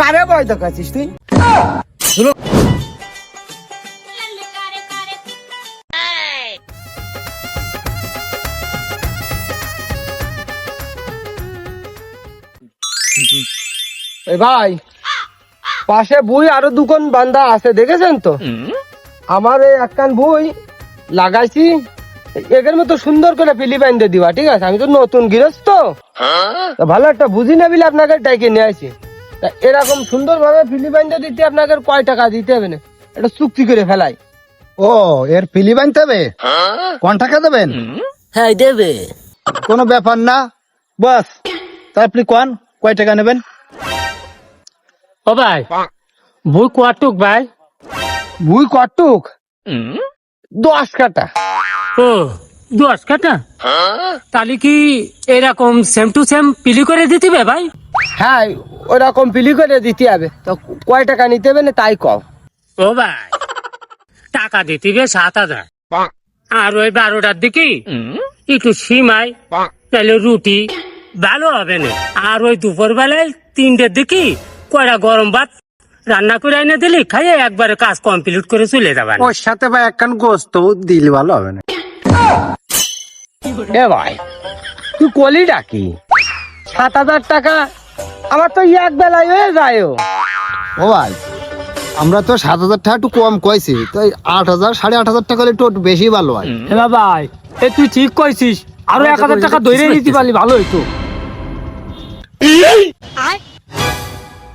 কারে ভয় দেখাচ্ছিস তুই? ভাই পাশে বই আরও দুকান বান্দা আছে দেখেছেন তো? আমার এই একখান বই লাগাইছি এদের মতো সুন্দর করে পিলি বাইন্দে দিবা ঠিক আছে? আমি তো নতুন গৃহস্থ। ভালো একটা বুঝি না বিলে আপনাকে ডাইকে নিয়ে আসি। তা এরকম সুন্দর ভাবে ফিলি দিতে আপনাকে কয় টাকা দিতে হবে না? এটা চুক্তি করে ফেলাই। ও এর পিলি দেবে? হবে কোন টাকা দেবেন? হ্যাঁ দেবে। কোনো ব্যাপার না। বাস তা আপনি কোন? কয় টাকা নেবেন? ও ভাই বই কোয়াটুক ভাই? বুই কটুক দশ কাটা। ও দশ কাটা? তাহলে কি এরকম সেম টু সেম পিলি করে দিতে ভাই? হ্যাঁ ওরকম পিলি করে দিতে হবে। তো কয় টাকা নিতে হবে না তাই কও। ও ভাই টাকা দিতে হবে সাত হাজার। আর ওই বারোটার দিকে একটু সিমাই তাহলে রুটি ভালো হবে না। আর ওই দুপুর বেলায় তিনটের দিকে কয়টা গরম ভাত রান্না করে এনে দিলি খাইয়ে একবারে কাজ কমপ্লিট করে চলে যাবেন ওর সাথে ভাই একখান গোস্ত দিলে ভালো হবে না। এ ভাই তুই কলি ডাকি সাত হাজার টাকা আমার তো এক বেলায় হয়ে যায় ও ভাই আমরা তো সাত হাজার টাকা একটু কম কইছি তাই আট হাজার সাড়ে আট হাজার টাকা একটু বেশি ভালো হয়। হ্যাঁ ভাই এ তুই ঠিক কইছিস আরও এক হাজার টাকা ধরে নিতে পারলি ভালো হইতো।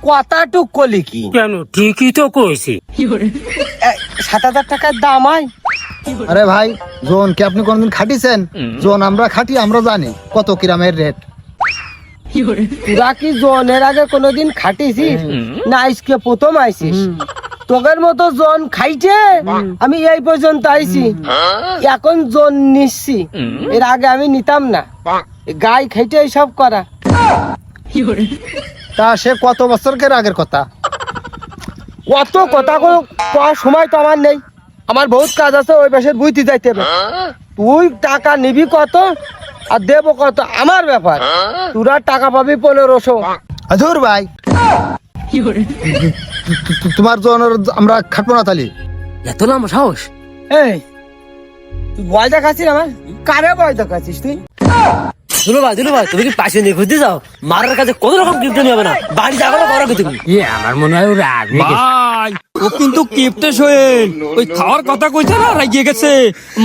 কথাটুক কলি কি? কেন ঠিকই তো কইছি। সাত হাজার টাকার দাম হয় আরে ভাই জোন কি আপনি কোনদিন খাটিছেন? জোন আমরা খাটি আমরা জানি কত কিরামের রেট তোরা কি জনের আগে কোনোদিন খাটিছিস না আজকে প্রথম আইছিস তোদের মতো জন খাইছে? আমি এই পর্যন্ত আইছি এখন জন নিচ্ছি এর আগে আমি নিতাম না। গাই খাইতে সব করা। তা সে কত বছরকের আগের কথা? কত কথা কো- কওয়ার সময় তো আমার নেই। আমার বহুত কাজ আছে ওই পাশের বুঝতে যাইতে হবে। তুই টাকা নিবি কত? আর দেবো কত? আমার ব্যাপার। তোরা টাকা পাবি পনেরোশো। ধুর ভাই। তোমার জনের আমরা খাটবো না তালি এত নাম সাহস? এই তুই ভয় দেখাচ্ছিস আমার? কারে ভয় দেখাচ্ছিস তুই? দুলো ভাই দুলো ভাই তুমি কি পাশে নিয়ে ঘুরতে যাও মারার কাছে কত রকম গিফট নিয়ে হবে না বাড়ি যাব করো কি তুমি ইয়ে আমার মনে হয় ওরা আগে ভাই ও কিন্তু কিপটে শোয়েন ওই খাওয়ার কথা কইছে না রাগিয়ে গেছে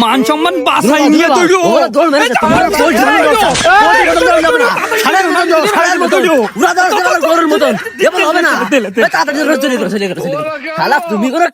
মান সম্মান বাসাই নিয়ে তৈরি ওরা দৌড় মেরেছে, তোমার দৌড় ঝামেলা করছে। না। না, না। তুমি কোনো না